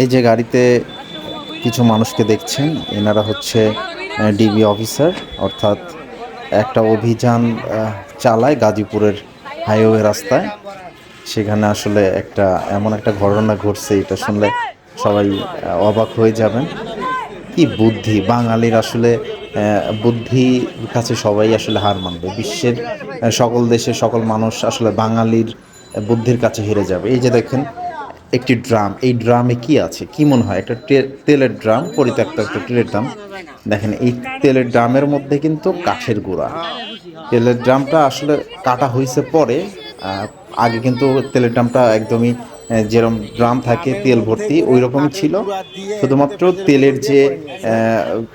এই যে গাড়িতে কিছু মানুষকে দেখছেন, এনারা হচ্ছে ডিবি অফিসার, অর্থাৎ একটা অভিযান চালায় গাজীপুরের হাইওয়ে রাস্তায়। সেখানে আসলে একটা, এমন একটা ঘটনা ঘটছে, এটা শুনলে সবাই অবাক হয়ে যাবেন। কি বুদ্ধি, বাঙালির আসলে বুদ্ধির কাছে সবাই আসলে হার মানবে। বিশ্বের সকল দেশের সকল মানুষ আসলে বাঙালির বুদ্ধির কাছে হেরে যাবে। এই যে দেখেন একটি ড্রাম। এই ড্রামে কি আছে? কি মনে হয়? একটা তেলের ড্রাম, পরিত্যক্ত একটা তেলের ড্রাম। দেখেন, এই তেলের ড্রামের মধ্যে কিন্তু কাঠের গুঁড়া। তেলের ড্রামটা আসলে কাটা হয়েছে পরে আগে কিন্তু তেলের ড্রামটা একদমই যেরকম ড্রাম থাকে, তেল ভর্তি ওই রকমই ছিল। শুধুমাত্র তেলের যে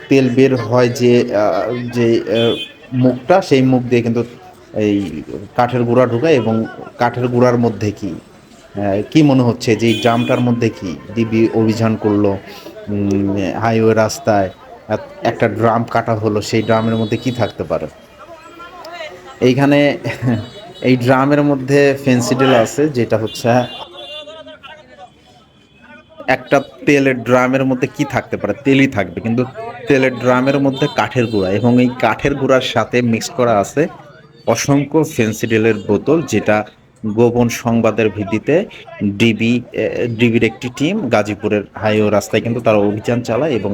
তেল বের হয় যে যে মুখটা, সেই মুখ দিয়ে কিন্তু এই কাঠের গুঁড়া ঢুকায় এবং কাঠের গুঁড়ার মধ্যে কি কি মনে হচ্ছে যে এই ড্রামটার মধ্যে কি ডিবি অভিযান করল? হাইওয়ে রাস্তায় একটা ড্রাম কাটা হলো, সেই ড্রামের মধ্যে কি থাকতে পারে? এইখানে এই ড্রামের মধ্যে ফেন্সিডেল আছে, যেটা হচ্ছে একটা তেলের ড্রামের মধ্যে কি থাকতে পারে? তেলই থাকবে, কিন্তু তেলের ড্রামের মধ্যে কাঠের গুঁড়া, এবং এই কাঠের গুঁড়ার সাথে মিক্স করা আছে অসংখ্য ফেন্সিডেলের বোতল, যেটা গোপন সংবাদের ভিত্তিতে ডিবি ডিবির একটি টিম গাজীপুরের হাইওয়ে রাস্তায় কিন্তু তারা অভিযান চালায় এবং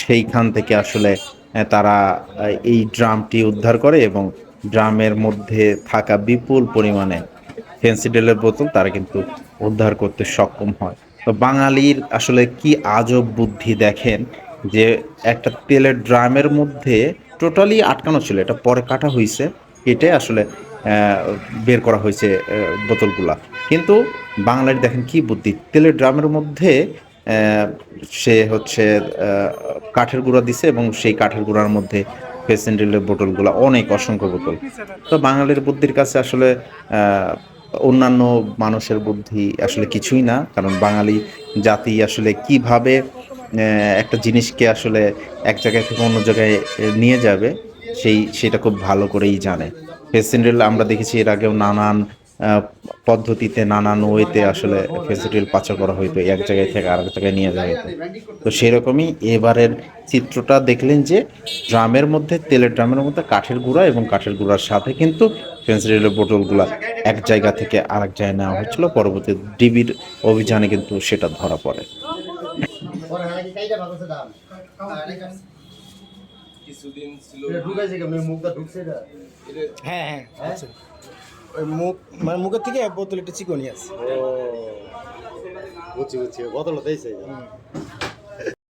সেইখান থেকে আসলে তারা এই ড্রামটি উদ্ধার করে এবং ড্রামের মধ্যে থাকা বিপুল পরিমাণে ফেন্সিডেলের বোতল তারা কিন্তু উদ্ধার করতে সক্ষম হয়। তো বাঙালির আসলে কি আজব বুদ্ধি দেখেন যে একটা তেলের ড্রামের মধ্যে টোটালি আটকানো ছিল, এটা পরে কাটা হয়েছে কেটে আসলে বের করা হয়েছে বোতলগুলা। কিন্তু বাঙালির দেখেন কি বুদ্ধি, তেলের ড্রামের মধ্যে সে হচ্ছে কাঠের গুঁড়া দিছে এবং সেই কাঠের গুঁড়ার মধ্যে ফেসেন্ডেলের বোতলগুলো, অনেক অসংখ্য বোতল। তো বাঙালির বুদ্ধির কাছে আসলে অন্যান্য মানুষের বুদ্ধি আসলে কিছুই না, কারণ বাঙালি জাতি আসলে কীভাবে একটা জিনিসকে আসলে এক জায়গায় থেকে অন্য জায়গায় নিয়ে যাবে, সেই, সেটা খুব ভালো করেই জানে। ফেসিন্ডেল আমরা দেখেছি এর আগেও নানান পদ্ধতিতে, নানান ওয়েতে আসলে ফেসিডেল পাচার করা হইতো, এক জায়গায় থেকে আরেক জায়গায় নিয়ে যাওয়া হতো তো সেরকমই এবারের চিত্রটা দেখলেন যে, ড্রামের মধ্যে, তেলের ড্রামের মধ্যে কাঠের গুঁড়া এবং কাঠের গুঁড়ার সাথে কিন্তু ফেন্সিডিলের বোতলগুলা এক জায়গা থেকে আরেক জায়গায় নেওয়া হচ্ছিল পরবর্তী ডিবির অভিযানে কিন্তু সেটা ধরা পড়ে। কিছুদিন ছিল ঢুকাইছে কেমন? মুখটা ঢুকছে এটা? হ্যাঁ হ্যাঁ আচ্ছা ওই মুখ মানে মুখের থেকে বোতল একটু চিকনি আছে। ও বুঝছি বুঝছি। বদল দিয়েছে।